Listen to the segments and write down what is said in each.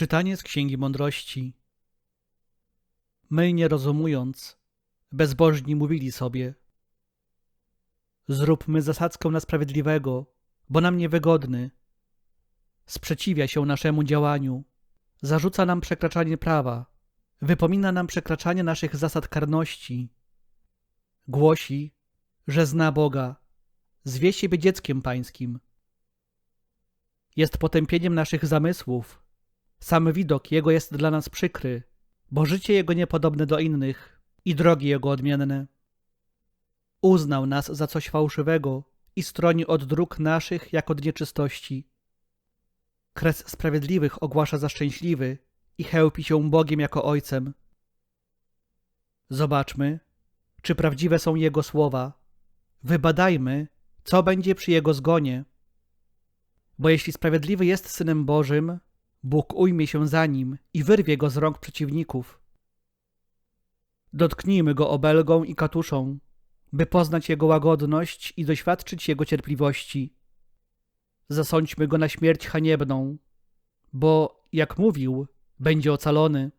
Czytanie z Księgi Mądrości. My, nie rozumując, bezbożni mówili sobie: Zróbmy zasadzkę na sprawiedliwego, bo nam niewygodny. Sprzeciwia się naszemu działaniu, zarzuca nam przekraczanie prawa, wypomina nam przekraczanie naszych zasad karności. Głosi, że zna Boga, zwie siebie dzieckiem pańskim. Jest potępieniem naszych zamysłów. Sam widok Jego jest dla nas przykry, bo życie Jego niepodobne do innych i drogi Jego odmienne. Uznał nas za coś fałszywego i stroni od dróg naszych jak od nieczystości. Kres sprawiedliwych ogłasza za szczęśliwy i chełpi się Bogiem jako Ojcem. Zobaczmy, czy prawdziwe są Jego słowa. Wybadajmy, co będzie przy Jego zgonie. Bo jeśli sprawiedliwy jest Synem Bożym, Bóg ujmie się za nim i wyrwie go z rąk przeciwników. Dotknijmy go obelgą i katuszą, by poznać jego łagodność i doświadczyć jego cierpliwości. Zasądźmy go na śmierć haniebną, bo, jak mówił, będzie ocalony.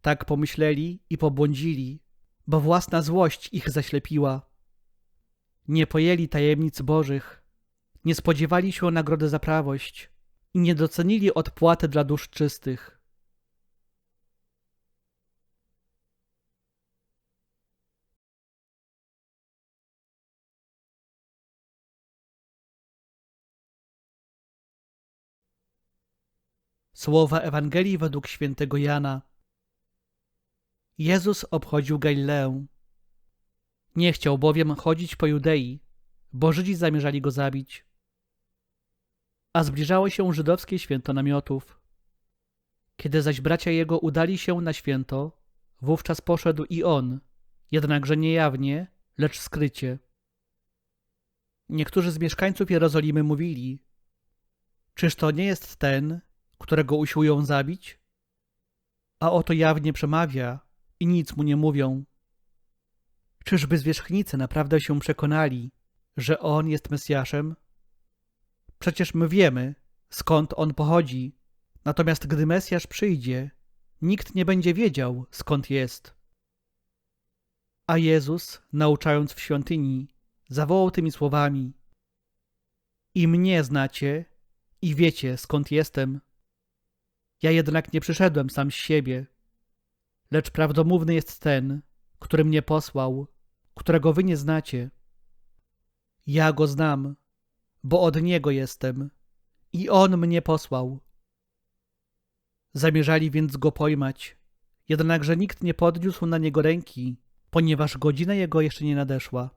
Tak pomyśleli i pobłądzili, bo własna złość ich zaślepiła. Nie pojęli tajemnic bożych, nie spodziewali się nagrody za prawość i nie docenili odpłaty dla dusz czystych. Słowa Ewangelii według świętego Jana. Jezus obchodził Galileę. Nie chciał bowiem chodzić po Judei, bo Żydzi zamierzali go zabić. A zbliżało się żydowskie święto namiotów. Kiedy zaś bracia jego udali się na święto, wówczas poszedł i on, jednakże nie jawnie, lecz skrycie. Niektórzy z mieszkańców Jerozolimy mówili: Czyż to nie jest ten, którego usiłują zabić? A oto jawnie przemawia i nic mu nie mówią. Czyżby zwierzchnicy naprawdę się przekonali, że on jest Mesjaszem? Przecież my wiemy, skąd on pochodzi, natomiast gdy Mesjasz przyjdzie, nikt nie będzie wiedział, skąd jest. A Jezus, nauczając w świątyni, zawołał tymi słowami: I mnie znacie, i wiecie, skąd jestem. Ja jednak nie przyszedłem sam z siebie, lecz prawdomówny jest ten, który mnie posłał, którego wy nie znacie. Ja go znam, bo od niego jestem i on mnie posłał. Zamierzali więc go pojmać, jednakże nikt nie podniósł na niego ręki, ponieważ godzina jego jeszcze nie nadeszła.